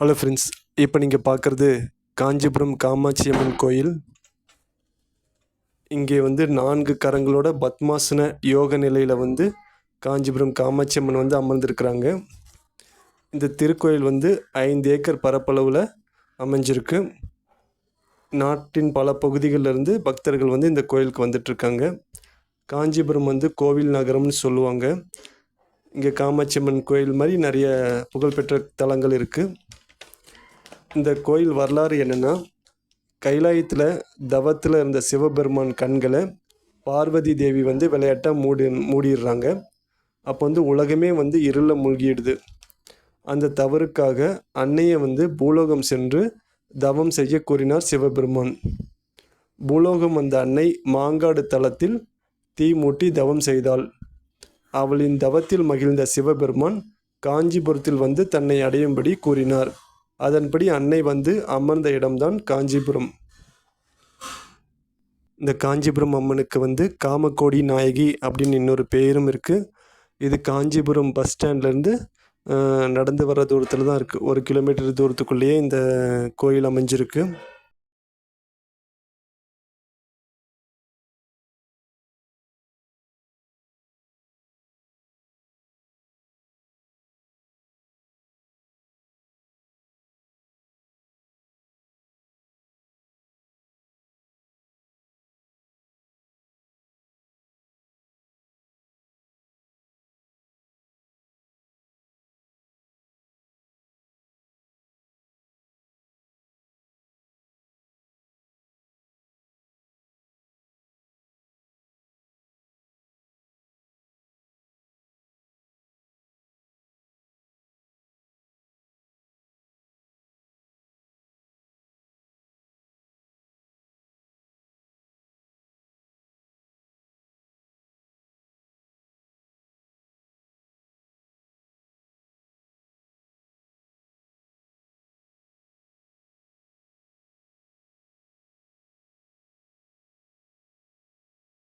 Hello friends இப்போ நீங்கள் பார்க்குறது காஞ்சிபுரம் காமாட்சி அம்மன் கோயில். இங்கே வந்து நான்கு கரங்களோட பத்மாசன யோக நிலையில் வந்து காஞ்சிபுரம் காமாட்சி அம்மன் வந்து அமர்ந்திருக்கிறாங்க. இந்த திருக்கோயில் வந்து ஐந்து ஏக்கர் பரப்பளவில் அமைஞ்சிருக்கு. நாட்டின் பல பகுதிகளில் இருந்து பக்தர்கள் வந்து இந்த கோயிலுக்கு வந்துட்டுருக்காங்க காஞ்சிபுரம் வந்து கோவில் நகரம்னு சொல்லுவாங்க. இங்கே காமாட்சி அம்மன் கோயில் மாதிரி நிறைய புகழ்பெற்ற தலங்கள் இருக்குது இந்த கோயில் வரலாறு என்னென்னா கைலாயத்தில் தவத்தில் இருந்த சிவபெருமான் கண்களை பார்வதி தேவி வந்து விளையாட்டாக மூடி மூடிடுறாங்க. அப்போ வந்து உலகமே வந்து இருளில் மூழ்கிடுது. அந்த தவறுக்காக அன்னையை வந்து பூலோகம் சென்று தவம் செய்ய கூறினார் சிவபெருமான். பூலோகம் வந்த அன்னை மாங்காடு தளத்தில் தீ மூட்டி தவம் செய்தாள். அவளின் தவத்தில் மகிழ்ந்த சிவபெருமான் காஞ்சிபுரத்தில் வந்து தன்னை அடையும்படி கூறினார். அதன்படி அன்னை வந்து அமர்ந்த இடம்தான் காஞ்சிபுரம். இந்த காஞ்சிபுரம் அம்மனுக்கு வந்து காமக்கோடி நாயகி அப்படின்னு இன்னொரு பேரும் இருக்குது இது காஞ்சிபுரம் பஸ் ஸ்டாண்ட்லேருந்து நடந்து வர தூரத்தில் தான் இருக்குது ஒரு கிலோமீட்டர் தூரத்துக்குள்ளேயே இந்த கோயில் அமைஞ்சிருக்கு.